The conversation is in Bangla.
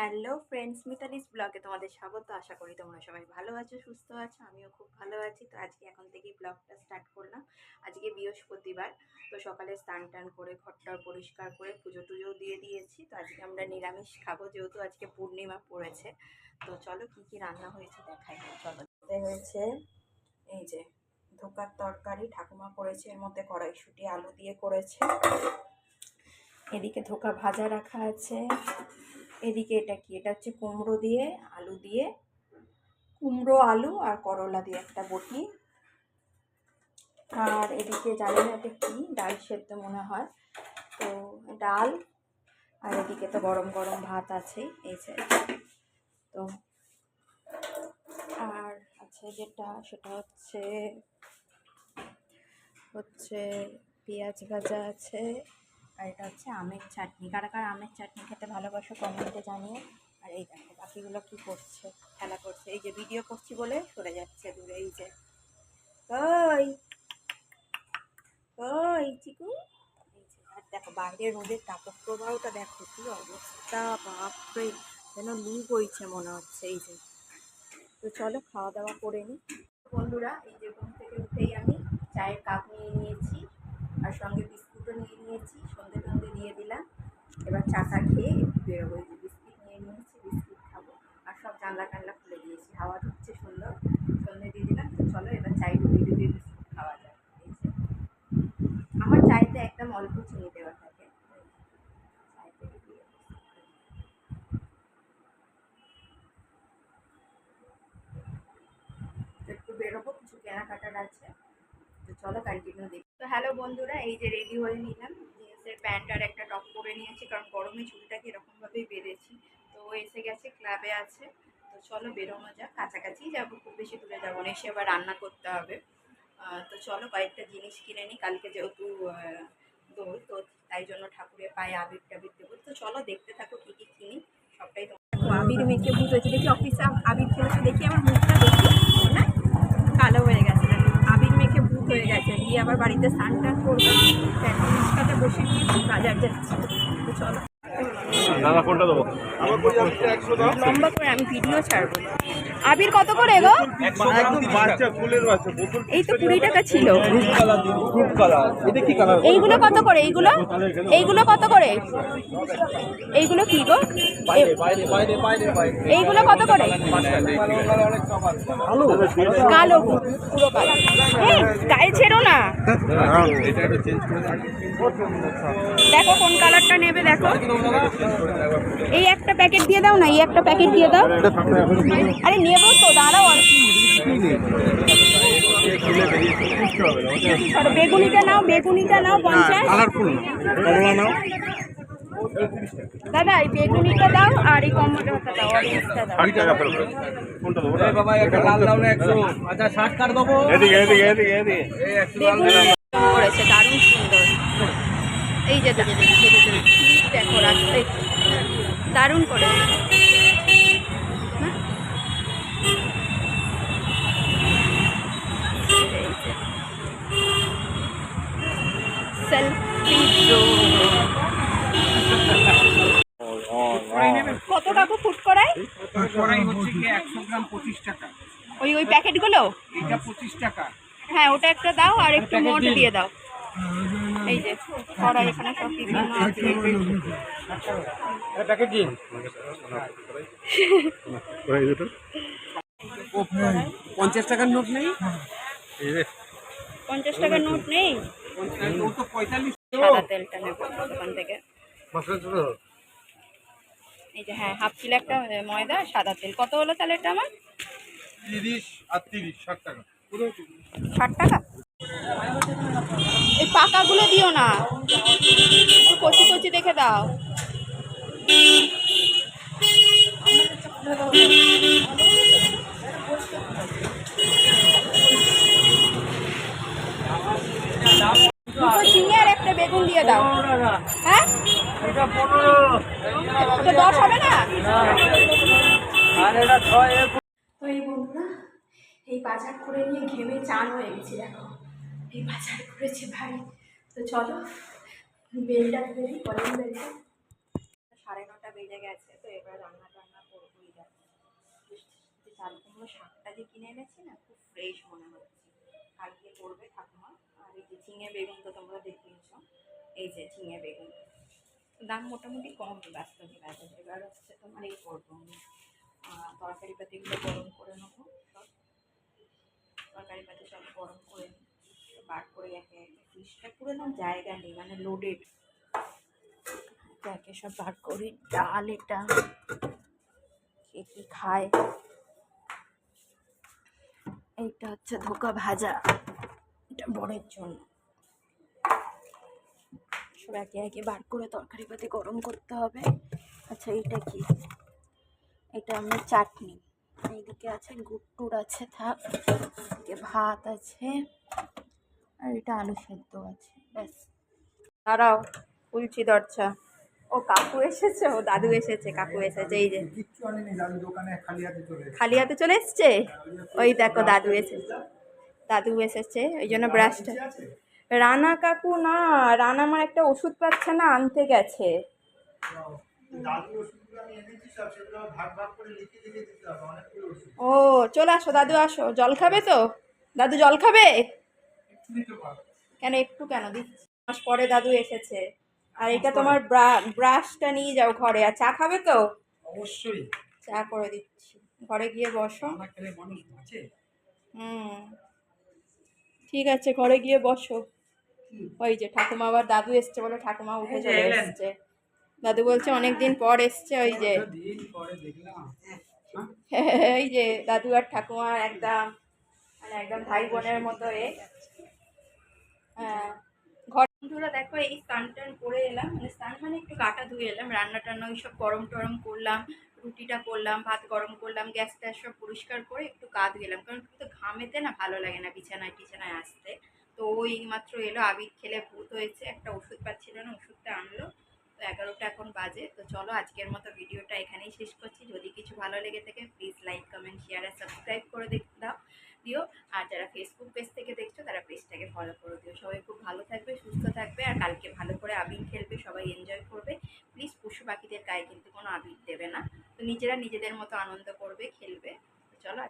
হ্যালো ফ্রেন্ডস, মিতালিস ব্লগে তোমাদের স্বাগত। আশা করি তোমরা সবাই ভালো আছো, সুস্থ আছো, আমিও খুব ভালো আছি। তো আজকে এখন থেকেই ব্লগটা স্টার্ট করলাম। আজকে বৃহস্পতিবার, তো সকালে স্নান টান করে ঘরটা পরিষ্কার করে, পুজো টুজো দিয়ে দিয়েছি। তো আজকে আমরা নিরামিষ খাব, যেহেতু আজকে পূর্ণিমা পড়েছে। তো চলো কি কি রান্না হয়েছে দেখাই। চলো হয়েছে এই যে ধোকার তরকারি, ঠাকুমা করেছে, এর মধ্যে কড়াইশুটি, আলু দিয়ে করেছে। এদিকে ধোকা ভাজা রাখা আছে। এদিকে এটা কি? এটা হচ্ছে কুমড়ো দিয়ে আলু দিয়ে, কুমড়ো আলু আর করলা দিয়ে একটা বটি। আর এদিকে জানি না এটা কি? ডাল সেদ্ধ মনে হয়। তো ডাল আর এদিকে তো গরম গরম ভাত আছে, এই যে। তো আর আছে যেটা, সেটা হচ্ছে হচ্ছে পেঁয়াজ ভাজা আছে। আর এটা হচ্ছে আমের চাটনি। কারা কারা আমের চাটনি খেতে ভালোবাসো কমেন্টে জানিয়ে। আর এই দেখো, বাকিগুলো কী করছে, খেলা করছে। এই যে ভিডিও করছি বলে সরে যাচ্ছে দূরে, এই যে। ওই কই চিকু। আর দেখো বাইরে রোদের তাপক প্রবাহটা দেখো কী অবস্থা, বাপরে, যেন লু বইছে মনে হচ্ছে, এই যে। তো চলো খাওয়া দাওয়া করে নিই বন্ধুরা, এই যে ঘুম থেকে উঠেই আমি চায়ের কাপ নিয়ে নিয়েছি, আর সঙ্গে বিস্কুটও নিয়ে নিয়েছি সন্ধে টন্ধে দিয়ে দিলাম এবার চাটা খেয়ে একটু বেরোবো এই যে বিস্কিট নিয়ে নিয়েছি বিস্কিট খাব আর সব জানলা টানলা খুলে দিয়েছি হাওয়া ঢুকছে সুন্দর সন্ধে দিয়ে দিলাম তো চলো এবার চাই ডুবিয়ে ডুবিয়ে বিস্কুট খাওয়া যায় এই যে আমার চাইতে একদম অল্প চিনি দেওয়া থাকে। একটু বেরোবো, কিছু কেনাকাটার আছে। তো চলো কন্টিনিউ দেখি। তো হ্যালো বন্ধুরা, এই যে রেডি হয়ে নিলাম। জিন্সের প্যান্ট আর একটা টপ পরে নিয়েছি, কারণ গরমে চুলটাকে এরকমভাবেই বেঁধেছি। তো এসে গেছে ক্লাবে আছে। তো চলো বেরোনো যাক। কাছাকাছি যাব, খুব বেশি দূরে যাব না। এসে আবার রান্না করতে হবে। তো চলো কয়েকটা জিনিস কিনে নিই কালকে যেহেতু দোল তো তাই জন্য ঠাকুরের পায়ে আবির টাবির দেবো। তো চলো দেখতে থাকো কী কী কিনি সবটাই তো আবির মেখে ভূত হয়েছে দেখি অফিসে আবির খেলেছে দেখি আমার মুখটা দেখি। না কালো হয়ে গেছে আবির মেখে ভূত হয়ে গেছে গিয়ে আবার বাড়িতে স্নান টান করবে। এখন রিক্সাতে বসে নিয়েছি বাজার যাচ্ছি। তো চলো। দাদা কোনটা দেবো? লম্বা করে আমি ভিডিও ছাড়বো। আবির কত করে গো? একদম বাচ্চা ফুলের বাচ্চা বোতল এই তো কুড়ি টাকা ছিল। খুব কালার এটা কি কালার? এইগুলো কত করে? এইগুলো? এইগুলো কত করে? এইগুলো কি গো? বাইরে বাইরে বাইরে বাইরে এইগুলো কত করে? কালো পুরো কালো এই গায়ে ছেড়ো না। এটা একটু চেঞ্জ করে দাও দেখো কোন কালারটা নেবে দেখো। এই একটা প্যাকেট দিয়ে দাও না এই একটা প্যাকেট দিয়ে দাও। আরে নেব তো দাঁড়াও আর কি বেগুনিটা নাও বেগুনিটা নাও পঞ্চাশ কালারফুল কমলা নাও দাদা এই বেগুনিটা দাও আর এই কমলাটা দাও অরেঞ্জটা দাও টাকা ফেরত বাবা একটা লাল দাও না একশো আচ্ছা ষাট কার দেবো এদিকে এদিকে এদিকে এদিকে এই একশো লাল বেগুনি করেছে দারুণ সুন্দর এই যে দেখো দারুণ করে কত টাকা ফুট করায়? কড়াই হচ্ছে কি একশো গ্রাম পঁচিশ টাকা। ওই ওই প্যাকেটগুলো? এটা পঁচিশ টাকা। হ্যাঁ ওটা একটা দাও আর একটু মোট দিয়ে দাও। এই যে কড়াই এখানে সব বিভিন্ন আছে। প্যাকেট দিন। পঞ্চাশ টাকার নোট নেই? পঞ্চাশ টাকার নোট নেই? ও তো পঁয়তাল্লিশ সাদা তেলটা নেব দোকান থেকে। এই যে হ্যাঁ হাফ কিলো একটা ময়দা সাদা তেল। কত হলো তাহলে এটা আমার? তিরিশ আর তিরিশ ষাট টাকা। ষাট টাকা? এই পাকাগুলো দিও না। একটু কচি কচি দেখে দাও দুটো ঝিঙে আর একটা বেগুন দিয়ে দাও হ্যাঁ এটা পনেরো ওটা দশ হবে না আর এটা ছয় তো এই বন্ধুরা, এই বাজার করে নিয়ে ঘেমে চান হয়ে গেছি দেখো। এই বাজার করেছে ভাই। তো চলো, বেলটা ফেলি কলিং বেলটা। সাড়ে নটা বেজে গেছে, তো এবার রান্না টান্না করবোই দেখো। যে চাল কুমড়ো শাকটা যে কিনে এনেছি না, খুব ফ্রেশ মনে হচ্ছে। কালকে করবে ঠাকুমা। আর এই যে ঝিঙে বেগুন তো তোমরা দেখিয়েছো, এই যে ঝিঙে বেগুন। দাম মোটামুটি কম বাস্তবে বাজারে এবার হচ্ছে তোমার এই করব। তরকারি পাতিগুলো গরম করে নেব। তরকারি পাতি সব গরম করে বার করে একে একে পুরো না জায়গা নেই মানে লোডেড একে সব বার করি ডাল এটা, কে কি খায়। এইটা হচ্ছে ধোকা ভাজা, এটা বড়ের জন্য। সব একে একে বার করে তরকারি পাতি গরম করতে হবে। আচ্ছা এইটা কি? এটা আমার চাটনি। এইদিকে আছে গুট্টুর আছে থাক। এদিকে ভাত আছে আর এটা আলু সেদ্ধ আছে ব্যাস। দাঁড়াও খুলছি দরজা। ও কাকু এসেছে ও দাদু এসেছে কাকু এসেছে এই যে। খালি হাতে চলে এসেছে। খালি হাতে চলে এসছে? ওই দেখো দাদু এসেছে। দাদু এসেছে ওই জন্য ব্রাশটা রানা কাকু না রানা আমার একটা ওষুধ পাচ্ছে না আনতে গেছে। দাদু ওষুধগুলো আমি এনেছি সব সেগুলো ভাগ ভাগ করে লিখে লিখে দিতে হবে অনেকগুলো ওষুধ। ও চলে আসো দাদু আসো। জল খাবে তো? দাদু জল খাবে? কেন একটু কেন? দিচ্ছি মাস পরে দাদু এসেছে। আর এটা তোমার ব্রাশটা নিয়ে যাও ঘরে। আর চা খাবে তো? অবশ্যই। চা করে দিচ্ছি। ঘরে গিয়ে বসো। হুম। ঠিক আছে ঘরে গিয়ে বসো। ওই যে ঠাকুমা আবার দাদু এসছে বলে ঠাকুমা উঠে চলে এসছে। দাদু বলছে অনেকদিন পর এসছে ওই যে। এই যে দাদু আর ঠাকুমা একদম মানে একদম ভাই বোনের মতো এ। হ্যাঁ। ঘর বন্ধুরা দেখো এই স্নান টান করে এলাম। মানে স্নান মানে একটু কাটা ধুয়ে এলাম। রান্না টান্না ওই সব গরম টরম করলাম রুটিটা করলাম ভাত গরম করলাম গ্যাস ট্যাস সব পরিষ্কার করে একটু গা ধুয়ে এলাম। কারণ কিন্তু ঘামেতে না ভালো লাগে না বিছানায় টিছানায় আসতে। তো ওই মাত্র এলো আবির খেলে ভূত হয়েছে একটা ওষুধ পাচ্ছিল না ওষুধটা আনলো। তো এগারোটা এখন বাজে। তো চলো আজকের মতো ভিডিওটা এখানেই শেষ করছি। যদি কিছু ভালো লেগে থাকে প্লিজ লাইক কমেন্ট শেয়ার আর সাবস্ক্রাইব করে দাও, দিও। আর যারা ফেসবুক পেজ থেকে দেখছ, তারা পেজটাকে ফলো করে দিও। সবাই খুব ভালো থাকবে, সুস্থ থাকবে আর কালকে ভালো করে আবির খেলবে, সবাই এনজয় করবে। প্লিজ পশু পাখিদের গায়ে কিন্তু কোনো আবির দেবে না। তো নিজেরা নিজেদের মতো আনন্দ করবে, খেলবে। চলো